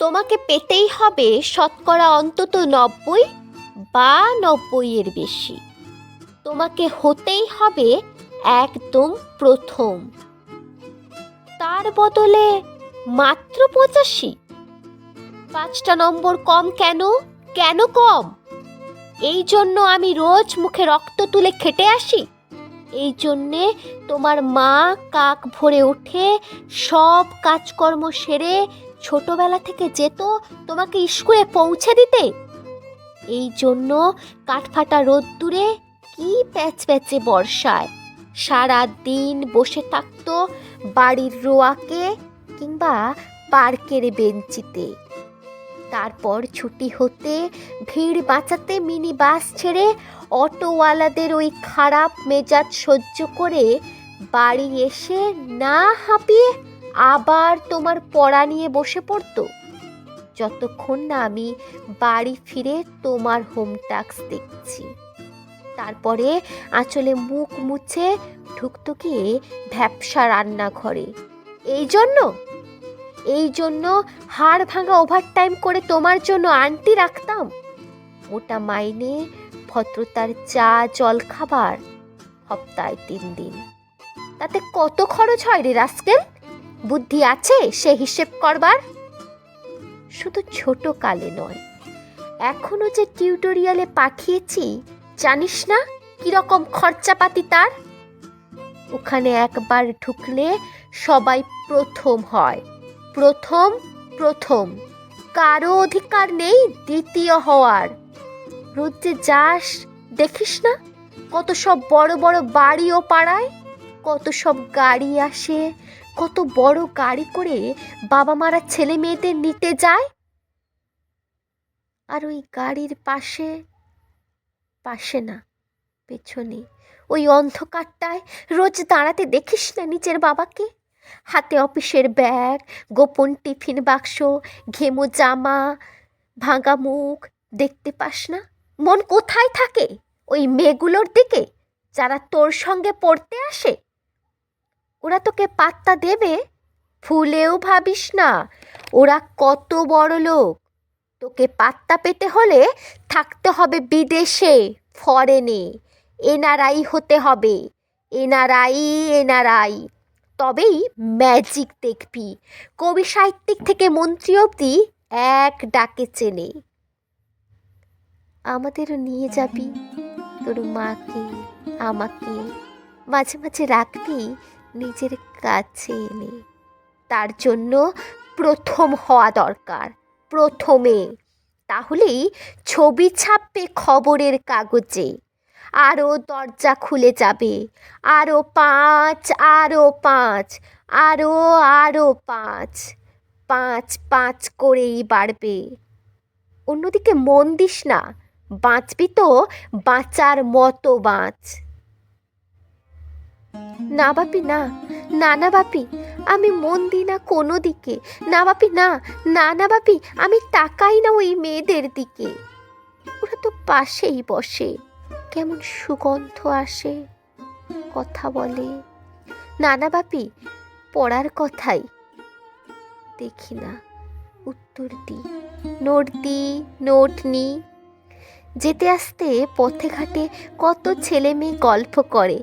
তোমাকে পেতেই হবে শতকরা অন্তত নব্বই বা নব্বইয়ের বেশি। তোমাকে হতেই হবে একদম প্রথম। তার বদলে মাত্র পঁচাশি। পাঁচটা নম্বর কম কেন? কেন কম? এই জন্য আমি রোজ মুখে রক্ত তুলে খেটে আসি। এই জন্যে তোমার মা কাক ভরে উঠে সব কাজকর্ম সেরে ছোটবেলা থেকে যেত তোমাকে স্কুলে পৌঁছে দিতে? এই জন্য কাঠফাটা রোদ্দুরে কি প্যাচ প্যাচে বর্ষায়। সারা দিন বসে থাকতো বাড়ির রোয়াকে কিংবা পার্কের বেঞ্চিতে। তারপর ছুটি হতে ভিড় বাঁচাতে মিনি বাস ছেড়ে অটোওয়ালাদের ওই খারাপ মেজাজ সহ্য করে বাড়ি এসে না হাঁপিয়ে আবার তোমার পড়া নিয়ে বসে পড়তো? যতক্ষণ না আমি বাড়ি ফিরে তোমার হোম টাস্ক দেখছি। তারপরে আঁচলে মুখ মুছে ঢুকতো গিয়ে ভ্যাপসা রান্নাঘরে। এই জন্য? এই জন্য হাড় ভাঙা ওভারটাইম করে তোমার জন্য আন্টি রাখতাম। মোটা মাইনে ভদ্রতার চা জল খাবার সপ্তাহে তিন দিন। তাতে কত খরচ হয় রে রাস্কেল? বুদ্ধি আছে, সে হিসেব করবার? শুধু ছোট কালে নয়, এখনও যে টিউটোরিয়ালে পাঠিয়েছি, জানিস না কীরকম খরচাপাতি তার? ওখানে একবার ঢুকলে সবাই প্রথম হয়, প্রথম প্রথম। কারও অধিকার নেই দ্বিতীয় হওয়ার। রোজ যে যাস, দেখিস না কত সব বড় বড় বাড়ি ও পাড়ায়? কত সব গাড়ি আসে, কত বড় গাড়ি করে বাবা মারা ছেলে মেয়েদের নিতে যায়। আর ওই গাড়ির পাশে পাশে না, পেছনে, ওই অন্ধকারটায় রোজ দাঁড়াতে দেখিস না নিজের বাবাকে? হাতে অফিসের ব্যাগ, গোপন টিফিন বাক্স, ঘেমো জামা, ভাঙা মুখ, দেখতে পাস না? মন কোথায় থাকে? ওই মেয়েগুলোর দিকে, যারা তোর সঙ্গে পড়তে আসে? ওরা তোকে পাত্তা দেবে? ফুলেও ভাবিস না, ওরা কত বড় লোক। তোকে পাত্তা পেতে হলে থাকতে হবে বিদেশে, ফরেনে। এনআরআই হতে হবে। এনআরআই এনআরআই তবেই ম্যাজিক দেখবি। কবি সাহিত্যিক থেকে মন্ত্রী অবধি এক ডাকে চেনে। আমাদেরও নিয়ে যাবি। তোর মাকে, আমাকে মাঝে মাঝে রাখবি। নিজের কাছে এনে। তার জন্য প্রথম হওয়া দরকার, প্রথমে। তাহলেই ছবি ছাপবে খবরের কাগজে। আরও দরজা খুলে যাবে। আরও পাঁচ আরও পাঁচ আরও আরও পাঁচ। পাঁচ পাঁচ করেই বাড়বে। অন্যদিকে মন দিস না। বাঁচবি তো বাঁচার মতো বাঁচ। না বাপি, না। না না বাপি, আমি মন দিই না কোনো দিকে। না বাপি, না। না না বাপি, আমি তাকাই না ওই মেয়েদের দিকে। ওরা তো পাশেই বসে, কেমন সুগন্ধ আসে, কথা বলে। নানা বাপি, পড়ার কথাই। দেখি না, উত্তর দিই। নোট দিই, নোট নিই। যেতে আসতে পথে ঘাটে কত ছেলে মেয়ে গল্প করে।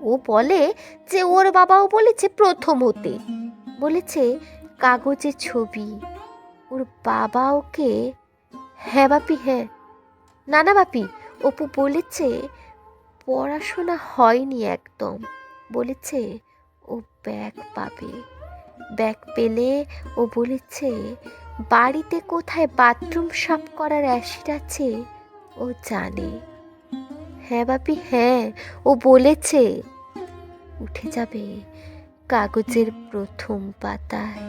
ও বলে যে ওর বাবাও বলেছে প্রথম হতে বলেছে কাগজে ছবি। ওর বাবা ওকে হ্যাঁ বাপি হ্যাঁ। না না বাপি, অপু বলেছে পড়াশোনা হয়নি একদম। বলেছে ও ব্যাগ পাবে। ব্যাগ পেলে ও বলেছে, বাড়িতে কোথায় বাথরুম সাফ করার অ্যাসিড আছে, ও জানে। হ্যাঁ বাপি হ্যাঁ ও বলেছে। উঠে যাবে কাগজের প্রথম পাতায়।